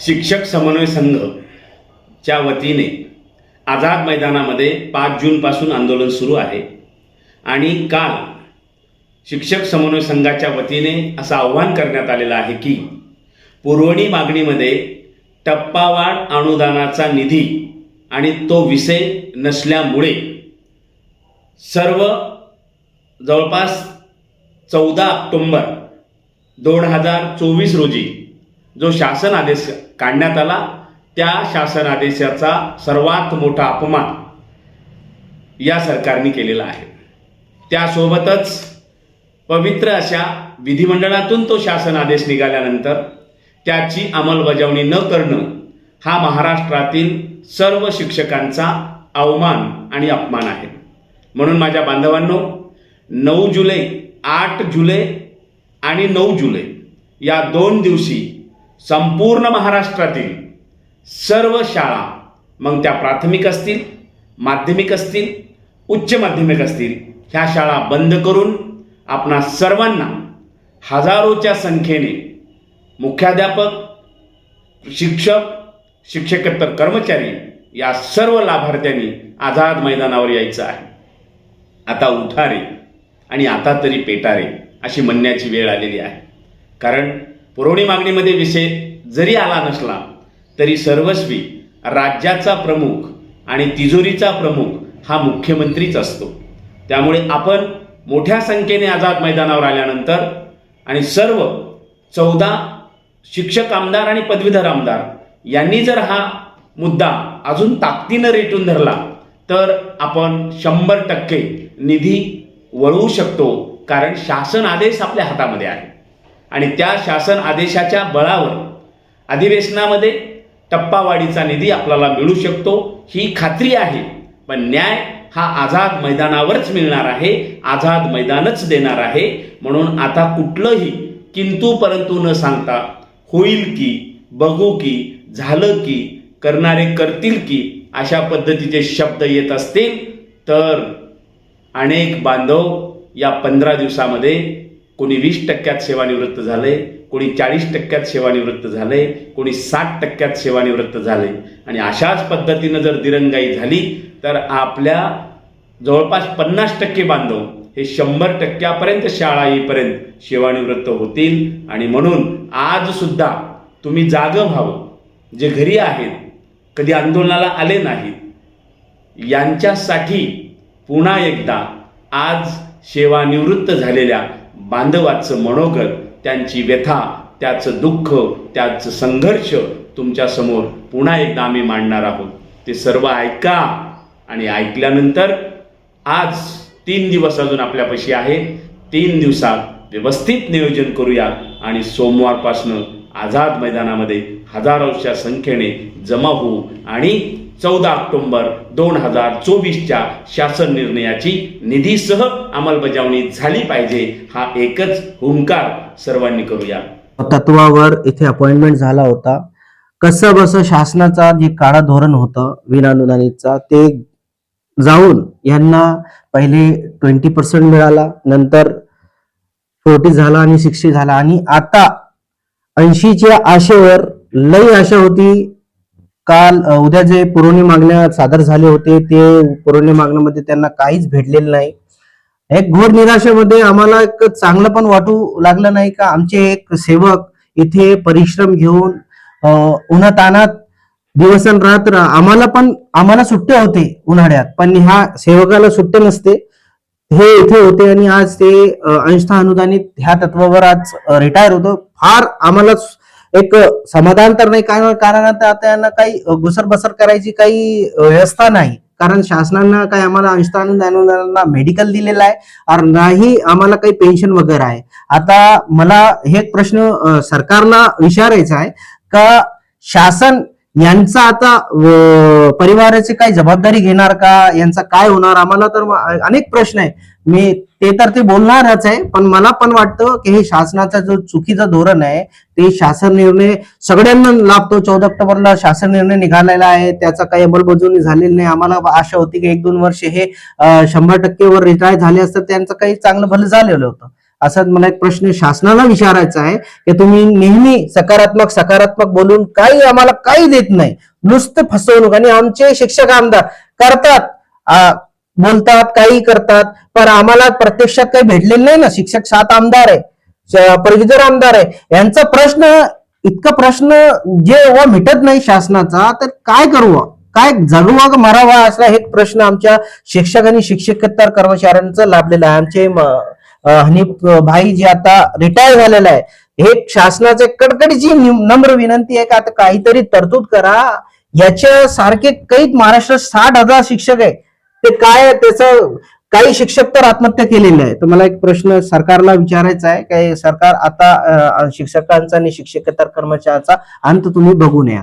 शिक्षक समन्वय संघच्या वतीने आझाद मैदानामध्ये पाच जूनपासून आंदोलन सुरू आहे. आणि काल शिक्षक समन्वय संघाच्या वतीने असं आव्हान करण्यात आलेलं आहे की पुरवणी मागणीमध्ये टप्पावाढ अनुदानाचा निधी आणि तो विषय नसल्यामुळे सर्व जवळपास चौदा ऑक्टोंबर दोन हजार चोवीस रोजी जो शासन आदेश काढण्यात आला त्या शासन आदेशाचा सर्वात मोठा अपमान या सरकारने केलेला आहे. त्यासोबतच पवित्र अशा विधिमंडळातून तो शासन आदेश निघाल्यानंतर त्याची अंमलबजावणी न करणं हा महाराष्ट्रातील सर्व शिक्षकांचा अवमान आणि अपमान आहे. म्हणून माझ्या बांधवांनो नऊ जुलै आठ जुलै आणि नऊ जुलै या दोन दिवशी संपूर्ण महाराष्ट्रातील सर्व शाळा मग त्या प्राथमिक असतील माध्यमिक असतील उच्च माध्यमिक असतील ह्या शाळा बंद करून आपणा सर्वांना हजारोच्या संख्येने मुख्याध्यापक शिक्षक शिक्षकेतर कर्मचारी या सर्व लाभार्थ्यांनी आझाद मैदानावर यायचं आहे. आता उठारे आणि आता तरी पेटारे अशी म्हणण्याची वेळ आलेली आहे. कारण पुरवणी मागणीमध्ये विषय जरी आला नसला तरी सर्वस्वी राज्याचा प्रमुख आणि तिजोरीचा प्रमुख हा मुख्यमंत्रीच असतो. त्यामुळे आपण मोठ्या संख्येने आझाद मैदानावर आल्यानंतर आणि सर्व चौदा शिक्षक आमदार आणि पदवीधर आमदार यांनी जर हा मुद्दा अजून ताकदीनं रेटून धरला तर आपण शंभर टक्के निधी वळवू शकतो कारण शासन आदेश आपल्या हातामध्ये आहे. आणि त्या शासन आदेशाच्या बळावर अधिवेशनामध्ये टप्पावाढीचा निधी आपल्याला मिळू शकतो. ही खात्री आहे. पण न्याय हा आझाद मैदानावरच मिळणार आहे. आझाद मैदानच देणार आहे. म्हणून आता कुठलंही किंतु परंतु न सांगता होईल की बघू की झालं की करणारे करतील की अशा पद्धतीचे शब्द येत असतील तर अनेक बांधव या पंधरा दिवसामध्ये कोणी वीस टक्क्यात सेवानिवृत्त झालंय कोणी चाळीस टक्क्यात सेवानिवृत्त झालंय कोणी साठ टक्क्यात सेवानिवृत्त झाले. आणि अशाच पद्धतीनं जर दिरंगाई झाली तर आपल्या जवळपास पन्नास टक्के बांधव हे शंभर टक्क्यापर्यंत शाळा येईपर्यंत सेवानिवृत्त होतील. आणि म्हणून आज सुद्धा तुम्ही जागं व्हावं. जे घरी आहेत कधी आंदोलनाला आले नाहीत यांच्यासाठी पुन्हा एकदा आज सेवानिवृत्त झालेल्या बांधवाचं मनोगत त्यांची व्यथा त्याचं दुःख त्याचं संघर्ष तुमच्यासमोर पुन्हा एकदा आम्ही मांडणार आहोत. ते सर्व ऐका आणि ऐकल्यानंतर आज तीन दिवस अजून आपल्यापाशी आहे. तीन दिवसात व्यवस्थित नियोजन करूया आणि सोमवारपासनं आझाद मैदानामध्ये हजारोच्या संख्येने जमा होऊ आणि चौदा ऑक्टोंबर दोन हजार चोवीसच्या शासन निर्णयाची निधीसह अंमलबजावणी झाली पाहिजे हा एकच हुंकार सर्वांनी करूया. तत्वावर इथे अपॉइंटमेंट झाला होता. कसं बस शासनाचा जे काळा धोरण होतं विनानुदानीचा ते जाऊन यांना पहिले ट्वेंटी पर्सेंट मिळाला नंतर फोर्टी झाला आणि सिक्स्टी झाला. आणि आता ऐंशीच्या आशेवर लई आशा होती काल उद्या जे पुरवणी मागण्या सादर झाले होते ते पुरवणी मागण्यामध्ये त्यांना काहीच भेटलेलं नाही. एक घोर निराशेमध्ये आम्हाला एक चांगलं पण वाटू लागलं नाही का? आमचे एक सेवक इथे परिश्रम घेऊन उन्हातानात दिवसन रात्र आम्हाला पण आम्हाला सुट्टे होते उन्हाळ्यात पण ह्या सेवकाला सुट्टे नसते. हे इथे होते आणि आज ते अ, अंशतः अनुदानित ह्या तत्वावर आज रिटायर होतो. फार आम्हाला एक समाधान तर नाही कारण कारण आता त्यांना काही घुसर बसर करायची काही व्यवस्था नाही. कारण शासनानं काही आम्हाला अंशतः अनुदानांना मेडिकल दिलेलं आहे और नाही आम्हाला काही पेन्शन वगैरे आहे. आता मला हे एक प्रश्न सरकारला विचारायचा आहे का शासन यांचा आता परिवाराची काही जबाबदारी घेणार का? यांचा काय होणार? आम्हाला तर अनेक प्रश्न आहे. मी ते तर ते बोलणारच आहे पण मला पण वाटतं की हे शासनाचा जो चुकीचं धोरण आहे ते शासन निर्णय सगळ्यांना लाभतो. चौदा ऑक्टोबरला शासन निर्णय निघालेला आहे त्याचा काही अंमलबजावणी झालेली नाही. आम्हाला आशा होती की एक दोन वर्ष हे शंभर टक्केवर रिटायर झाले असतं त्यांचं काही चांगलं भलं झालेलं होतं. असं मला एक प्रश्न शासनाला विचारायचा आहे की तुम्ही नेहमी सकारात्मक सकारात्मक बोलून काही आम्हाला काही देत नाही. नुसतं फसवणूक. आणि आमचे शिक्षक आमदार करतात. बोलतात काही करतात पण आम्हाला प्रत्यक्षात काही भेटलेलं नाही ना. शिक्षक सात आमदार आहे श- पदवीधर आमदार आहे. यांचा प्रश्न इतका प्रश्न जे व मिटत नाही शासनाचा तर काय करू काय जगवा का मरावा असा एक प्रश्न आमच्या शिक्षक आणि शिक्षकेतर कर्मचाऱ्यांचा लाभलेला आहे. आमचे हनीफ भाई जे आता रिटायर झालेला आहे हे शासनाचे कडकडीची नम्र विनंती आहे का? आता काहीतरी तरतूद करा. याच्या सारखे काही महाराष्ट्रात साठ हजार शिक्षक आहे. ते काय त्याचं काही शिक्षक तर आत्महत्या केलेले आहे तर मला एक प्रश्न सरकारला विचारायचा आहे. की सरकार आता शिक्षकांचा आणि शिक्षकेतर कर्मचाऱ्याचा अंत तुम्ही बघून या.